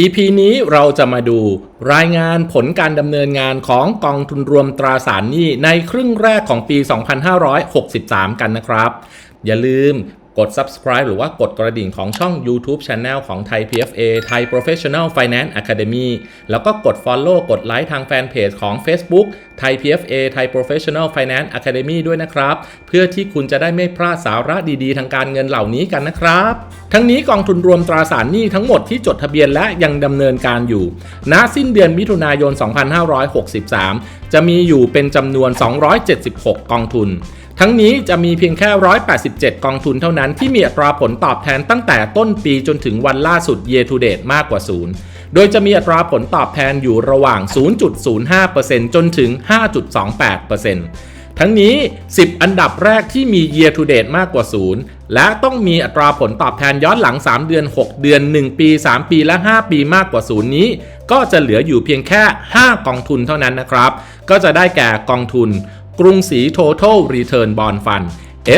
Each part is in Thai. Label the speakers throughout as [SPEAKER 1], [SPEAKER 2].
[SPEAKER 1] EP นี้เราจะมาดูรายงานผลการดำเนินงานของกองทุนรวมตราสารหนี้ในครึ่งแรกของปี 2563 กันนะครับ อย่าลืม กด subscribe หรือว่ากดกระดิ่งของช่อง YouTube Channel ของไทย PFA ไทย Professional Finance Academy แล้วก็กด follow กดไลค์ทางแฟนเพจของ Facebook ไทย PFA ไทย Professional Finance Academy ด้วยนะครับ เพื่อที่คุณจะได้ไม่พลาดสาระดีๆ ทางการเงินเหล่านี้กันนะครับ ทั้งนี้กองทุนรวมตราสารหนี้ทั้งหมดที่จดทะเบียนและยังดำเนินการอยู่ณสิ้นเดือนมิถุนายน 2563 จะมีอยู่เป็นจำนวน 276 กองทุน ทั้งนี้จะมีเพียงแค่ 187 กองทุนเท่านั้นที่มีอัตราผลตอบแทนตั้งแต่ต้นปีจนถึงวันล่าสุด year to date มากกว่า 0 โดยจะมีอัตราผลตอบแทนอยู่ระหว่าง 0.05%จนถึง 5.28%ทั้งนี้ 10 อันดับแรกที่มี year to date มากกว่า 0 และต้องมีอัตราผลตอบแทนย้อนหลัง 3 เดือน 6 เดือน 1 ปี 3 ปี และ 5 ปีมากกว่า 0 นี้ ก็จะเหลืออยู่เพียงแค่ 5 กองทุนเท่านั้นนะครับ ก็จะได้แก่กองทุน กรุงศรี Total Return Bond Fund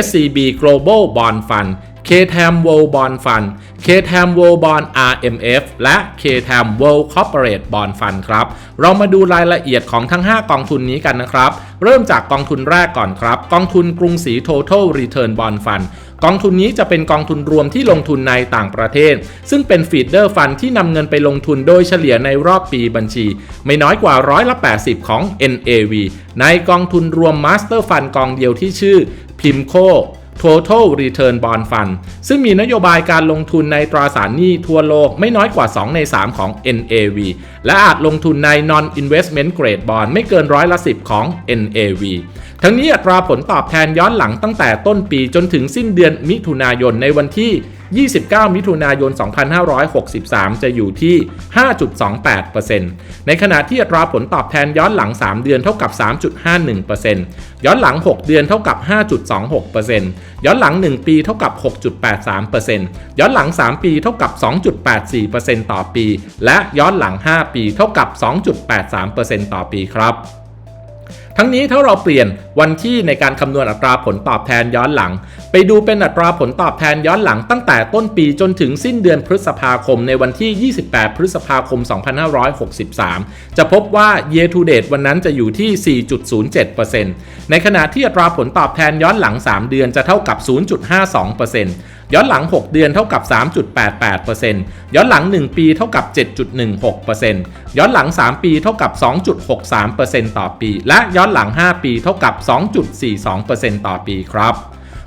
[SPEAKER 1] SCB Global Bond Fund KTAM World Bond Fund KTAM World Bond RMF และ KTAM World Corporate Bond Fund ครับ เรามาดูรายละเอียดของทั้ง 5 กองทุนนี้กันนะครับ เริ่มจากกองทุนแรกก่อนครับ กองทุนกรุงศรี Total Return Bond Fund กองทุนนี้จะเป็นกองทุนรวมที่ลงทุนในต่างประเทศ ซึ่งเป็นฟีดเดอร์ฟันที่นำเงินไปลงทุนโดยเฉลี่ยในรอบปีบัญชี ไม่น้อยกว่าร้อยละ 80 ของ NAV ในกองทุนรวม Master Fund กองเดียวที่ชื่อ PIMCO Total Return Bond Fund ซึ่งมีนโยบายการลงทุนในตราสารหนี้ทั่วโลกไม่น้อยกว่า 2 ใน 3 ของ NAV และอาจลงทุนใน Non-Investment Grade Bond ไม่เกินร้อยละ 10 ของ NAV ทั้งนี้อัตราผลตอบแทนย้อนหลังตั้งแต่ต้นปีจนถึงสิ้นเดือนมิถุนายนในวันที่ 29 มิถุนายน 2563 จะอยู่ที่ 5.28%ในขณะที่อัตราผลตอบแทนย้อนหลัง 3 เดือนเท่ากับ 3.51%ย้อนหลัง 6 เดือนเท่ากับ 5.26%ย้อนหลัง 1 ปีเท่ากับ 6.83%ย้อนหลัง 3 ปีเท่ากับ 2.84%ต่อปี และย้อนหลัง 5 ปีเท่ากับ 2.83%ต่อปีครับ ทั้งนี้ถ้าเราเปลี่ยนวันที่ในการคำนวณอัตราผลตอบแทนย้อนหลัง ไปดูเป็นอัตราผลตอบแทนย้อนหลังตั้งแต่ต้นปีจนถึงสิ้นเดือนพฤษภาคมในวันที่ 28 พฤษภาคม 2563 จะพบว่า year to date วันนั้นจะอยู่ที่ 4.07%ในขณะที่อัตราผลตอบแทนย้อนหลัง 3 เดือนจะเท่ากับ 0.52%ย้อนหลัง 6 เดือนเท่ากับ 3.88%ย้อนหลัง 1 ปีเท่ากับ 7.16%ย้อนหลัง 3 ปีเท่ากับ 2.63%ต่อปี และย้อนหลัง 5 ปีเท่ากับ 2.42%ต่อปีครับ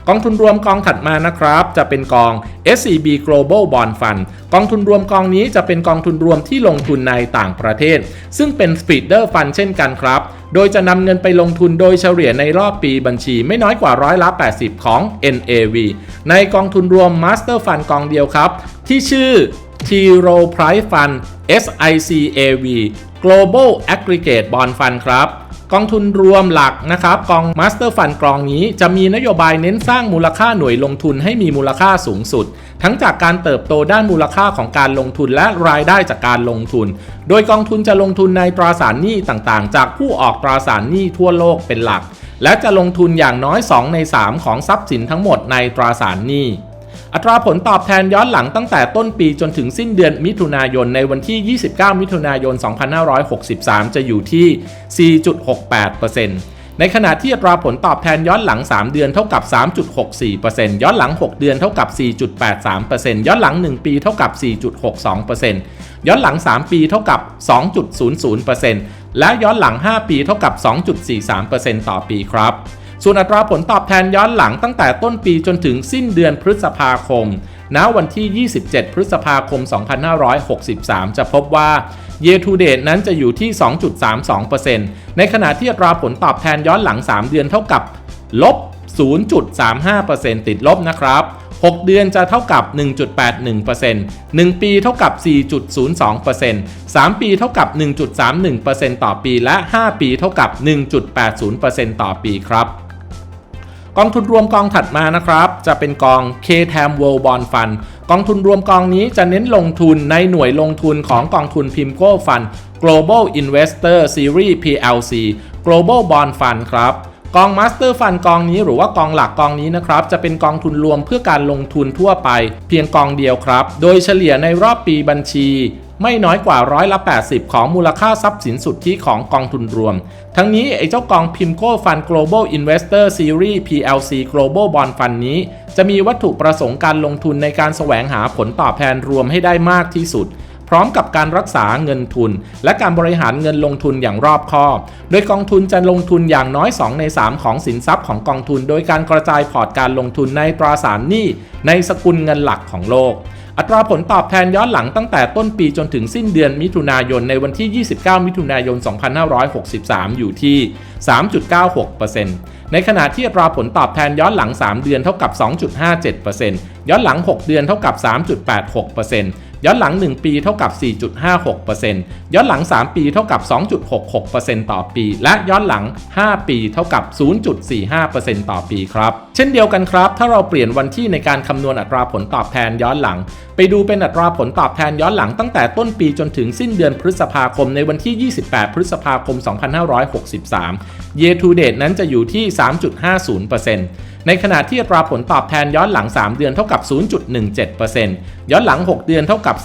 [SPEAKER 1] กองทุนรวมกองถัดมานะครับ จะเป็นกอง SCB Global Bond Fund กองทุนรวมกองนี้จะเป็นกองทุนรวมที่ลงทุนในต่างประเทศ ซึ่งเป็น Feeder Fund เช่นกันครับ โดยจะนำเงินไปลงทุนโดยเฉลี่ยในรอบปีบัญชีไม่น้อยกว่าร้อยละ80 ของ NAV ในกองทุนรวม Master Fund กองเดียวครับ ที่ชื่อ t r o Price Fund SICAV Global Aggregate Bond Fund ครับ กองทุนรวมหลักนะครับกอง Master Fund กองนี้จะมีนโยบายเน้นสร้างมูลค่าหน่วยลงทุนให้มีมูลค่าสูงสุด ทั้งจากการเติบโตด้านมูลค่าของการลงทุนและรายได้จากการลงทุน โดยกองทุนจะลงทุนในตราสารหนี้ต่างๆ จากผู้ออกตราสารหนี้ทั่วโลกเป็นหลัก และจะลงทุนอย่างน้อย 2 ใน 3 ของทรัพย์สินทั้งหมดในตราสารหนี้ อัตราผลตอบแทนย้อนหลังตั้งแต่ต้นปีจนถึงสิ้นเดือนมิถุนายนในวันที่ 29 มิถุนายน 2563 จะอยู่ที่ 4.68%ในขณะที่อัตราผลตอบแทนย้อนหลัง 3 เดือนเท่ากับ 3.64%ย้อนหลัง 6 เดือนเท่ากับ 4.83%ย้อนหลัง 1 ปีเท่ากับ 4.62%ย้อนหลัง 3 ปีเท่ากับ 2.00%และย้อนหลัง 5 ปีเท่ากับ 2.43%ต่อปีครับ ส่วนอัตราผลตอบแทนย้อนหลังตั้งแต่ต้นปีจนถึงสิ้นเดือนพฤษภาคม ณ วันที่ 27 พฤษภาคม 2563 จะพบว่า year to date นั้นจะอยู่ที่ 2.32%ในขณะที่อัตราผลตอบแทนย้อนหลัง 3 เดือนเท่ากับลบ 0.35%ติดลบนะครับ 6 เดือนจะเท่ากับ 1.81% 1 ปีเท่ากับ 4.02% 3 ปีเท่ากับ 1.31%ต่อปี และ 5 ปีเท่ากับ 1.80%ต่อปีครับ กองทุนรวมกองถัดมานะครับ จะเป็นกอง KTAM World Bond Fund กองทุนรวมกองนี้จะเน้นลงทุนในหน่วยลงทุนของกองทุน PIMCO Fund Global Investor Series PLC Global Bond Fund ครับกอง Master Fund กองนี้หรือว่ากองหลักกองนี้นะครับ จะเป็นกองทุนรวมเพื่อการลงทุนทั่วไป เพียงกองเดียวครับ โดยเฉลี่ยในรอบปีบัญชี ไม่น้อยกว่าร้อยละ80 ของมูลค่าทรัพย์สินสุทธิของกองทุนรวม ทั้งนี้ไอ้เจ้ากอง PIMCO Fund Global Investor Series PLC Global Bond Fund นี้ จะมีวัตถุประสงค์การลงทุนในการแสวงหาผลตอบแทนรวมให้ได้มากที่สุด พร้อมกับการรักษาเงินทุน และการบริหารเงินลงทุนอย่างรอบคอบ โดยกองทุนจะลงทุนอย่างน้อย 2 ใน 3 ของสินทรัพย์ของกองทุน โดยการกระจายพอร์ตการลงทุนในตราสารหนี้ในสกุลเงินหลักของโลก อัตราผลตอบแทนย้อนหลังตั้งแต่ต้นปีจนถึงสิ้นเดือนมิถุนายนในวันที่ 29 มิถุนายน 2563 อยู่ที่ 3.96%ในขณะที่อัตราผลตอบแทนย้อนหลัง 3 เดือนเท่ากับ 2.57%ย้อนหลัง 6 เดือนเท่ากับ 3.86% ย้อนหลัง 1 ปีเท่ากับ 4.56%ย้อนหลัง 3 ปีเท่ากับ 2.66%ต่อปี และย้อนหลัง 5 ปีเท่ากับ 0.45%ต่อปีครับ เช่นเดียวกันครับ ถ้าเราเปลี่ยนวันที่ในการคำนวณอัตราผลตอบแทนย้อนหลัง ไปดูเป็นอัตราผลตอบแทนย้อนหลังตั้งแต่ต้นปีจนถึงสิ้นเดือนพฤษภาคมในวันที่ 28 พฤษภาคม 2563 Year to date นั้นจะอยู่ที่ 3.50% ในขณะที่อัตราผลตอบแทนย้อนหลัง 3 เดือนเท่ากับ 0.17%ย้อนหลัง 6 เดือนเท่ากับ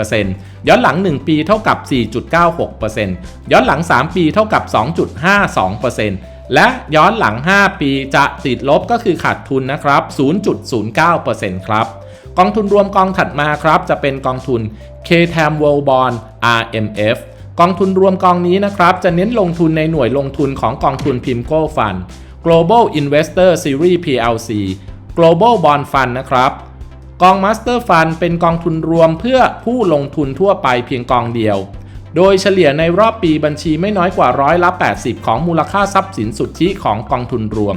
[SPEAKER 1] 3.44%ย้อนหลัง 1 ปีเท่ากับ 4.96%ย้อนหลัง 3 ปีเท่ากับ 2.52%และย้อนหลัง 5 ปีจะติดลบก็คือขาดทุนนะครับ 0.09%ครับกองทุนรวมกองถัดมาครับ จะเป็นกองทุน K-TAM World Bond RMF กองทุนรวมกองนี้นะครับ จะเน้นลงทุนในหน่วยลงทุนของกองทุน PIMCO Fund Global Investor Series PLC Global Bond Fund นะครับ กอง Master Fund เป็นกองทุนรวมเพื่อผู้ลงทุนทั่วไปเพียงกองเดียว โดยเฉลี่ยในรอบปีบัญชีไม่น้อยกว่าร้อยละ 80 ของมูลค่าทรัพย์สินสุทธิของกองทุนรวม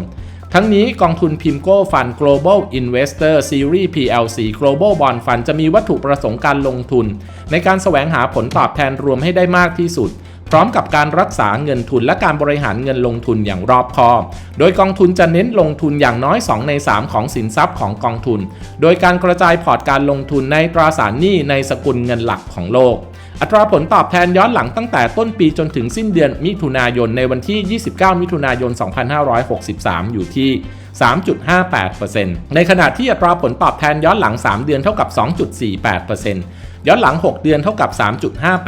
[SPEAKER 1] ทั้งนี้กองทุน PIMCO Fund Global Investor Series PLC Global Bond Fund จะมีวัตถุประสงค์การลงทุน ในการแสวงหาผลตอบแทนรวมให้ได้มากที่สุด พร้อมกับการรักษาเงินทุนและการบริหารเงินลงทุนอย่างรอบคอบ โดยกองทุนจะเน้นลงทุนอย่างน้อย 2 ใน 3 ของสินทรัพย์ของกองทุน โดยการกระจายพอร์ตการลงทุนในตราสารหนี้ในสกุลเงินหลักของโลกอัตราผลตอบแทนย้อนหลังตั้งแต่ต้นปีจนถึงสิ้นเดือนมิถุนายนในวันที่ 29 มิถุนายน 2563 อยู่ที่ 3.58%ในขณะที่อัตราผลตอบแทนย้อนหลัง 3 เดือนเท่ากับ 2.48% ย้อนหลัง 6 เดือนเท่ากับ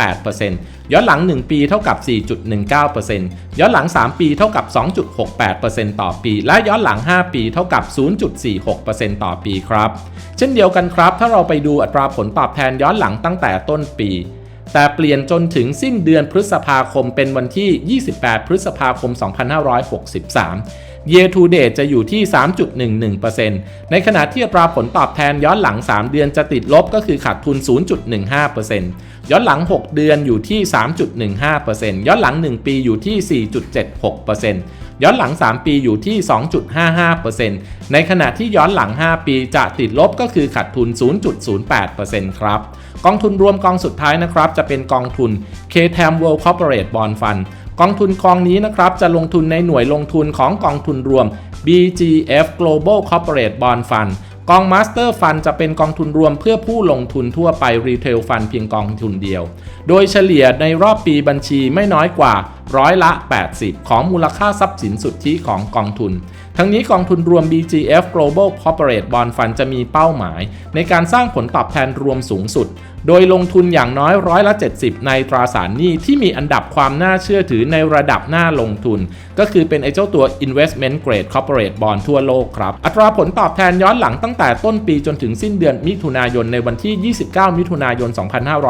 [SPEAKER 1] 3.58%ย้อนหลัง 1 ปีเท่ากับ 4.19%ย้อนหลัง 3 ปีเท่ากับ 2.68%ต่อปี และย้อนหลัง 5 ปีเท่ากับ 0.46%ต่อปีครับ เช่นเดียวกันครับ ถ้าเราไปดูอัตราผลตอบแทนย้อนหลังตั้งแต่ต้นปีแต่เปลี่ยนจนถึงสิ้นเดือนพฤษภาคมเป็นวันที่ 28 พฤษภาคม 2563 Year to date จะอยู่ที่ 3.11%ในขณะที่อัตราผลตอบแทนย้อนหลัง 3 เดือนจะติดลบก็คือขาดทุน 0.15%ย้อนหลัง 6 เดือนอยู่ที่ 3.15%ย้อนหลัง 1 ปีอยู่ที่ 4.76%ย้อนหลัง 3 ปีอยู่ที่ 2.55%ในขณะที่ย้อนหลัง 5 ปีจะติดลบก็คือขาดทุน 0.08%ครับ กองทุนรวมกองสุดท้ายนะครับ จะเป็นกองทุน K-TAM World Corporate Bond Fund กองทุนกองนี้นะครับจะลงทุนในหน่วยลงทุนของกองทุนรวม BGF Global Corporate Bond Fund กอง Master Fund จะเป็นกองทุนรวมเพื่อผู้ลงทุนทั่วไป Retail Fund เพียงกองทุนเดียว โดยเฉลี่ยในรอบปีบัญชีไม่น้อยกว่า ร้อยละ 80 ของมูลค่าทรัพย์สินสุทธิของกองทุน ทั้งนี้กองทุนรวม BGF Global Corporate Bond Fund จะมีเป้าหมาย ในการสร้างผลตอบแทนรวมสูงสุด โดยลงทุนอย่างน้อยร้อยละ 70 ในตราสารหนี้ที่มีอันดับความน่าเชื่อถือในระดับหน้าลงทุน ก็คือเป็นไอ้เจ้าตัว Investment Grade Corporate Bond ทั่วโลกครับ อัตราผลตอบแทนย้อนหลังตั้งแต่ต้นปีจนถึงสิ้นเดือนมิถุนายนในวันที่ 29 มิถุนายน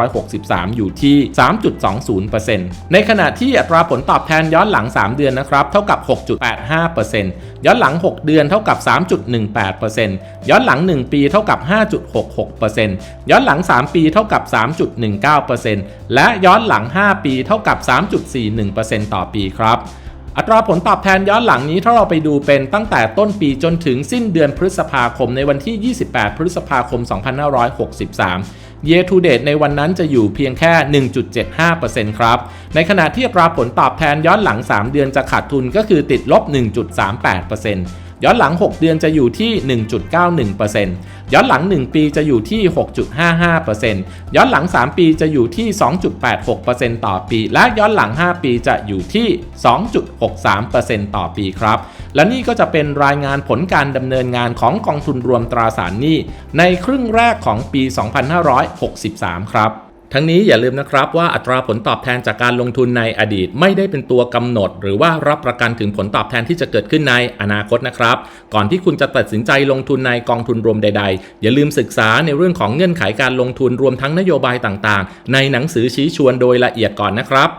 [SPEAKER 1] 2563 อยู่ที่ 3.20%ในขณะที่อัตราผลตอบแทนย้อนหลัง 3 เดือนนะครับเท่ากับ 6.85%ย้อนหลัง 6 เดือนเท่ากับ 3.18%ย้อนหลัง 1 ปีเท่ากับ 5.66%ย้อนหลัง 3 ปีเท่ากับ 3.19%และย้อนหลัง 5 ปีเท่ากับ 3.41%ต่อปีครับอัตราผลตอบแทนย้อนหลังนี้ถ้าเราไปดูเป็นตั้งแต่ต้นปีจนถึงสิ้นเดือนพฤษภาคมในวันที่ 28 พฤษภาคม 2563 Year to date ในวันนั้นจะอยู่เพียงแค่ 1.75%ครับ ในขณะที่อัตราผลตอบแทนย้อนหลัง 3 เดือนจะขาดทุนก็คือติดลบ 1.38%ย้อนหลัง 6 เดือนจะอยู่ที่ 1.91%ย้อนหลัง 1 ปีจะอยู่ที่ 6.55%ย้อนหลัง 3 ปีจะอยู่ที่ 2.86%ต่อปี และย้อนหลัง 5 ปีจะอยู่ที่ 2.63%ต่อปีครับ และนี่ก็จะเป็นรายงานผลการดำเนินงานของกองทุนรวมตราสารหนี้ ในครึ่งแรกของปี 2563 ครับทั้งนี้อย่าลืมนะครับว่าอัตราผลตอบแทนจากการลงทุนในอดีตไม่ได้เป็นตัวกำหนด หรือว่ารับประกันถึงผลตอบแทนที่จะเกิดขึ้นในอนาคตนะครับ ก่อนที่คุณจะตัดสินใจลงทุนในกองทุนรวมใด ๆ อย่าลืมศึกษาในเรื่องของเงื่อนไขการลงทุนรวมทั้งนโยบายต่างๆ ในหนังสือชี้ชวนโดยละเอียดก่อนนะครับ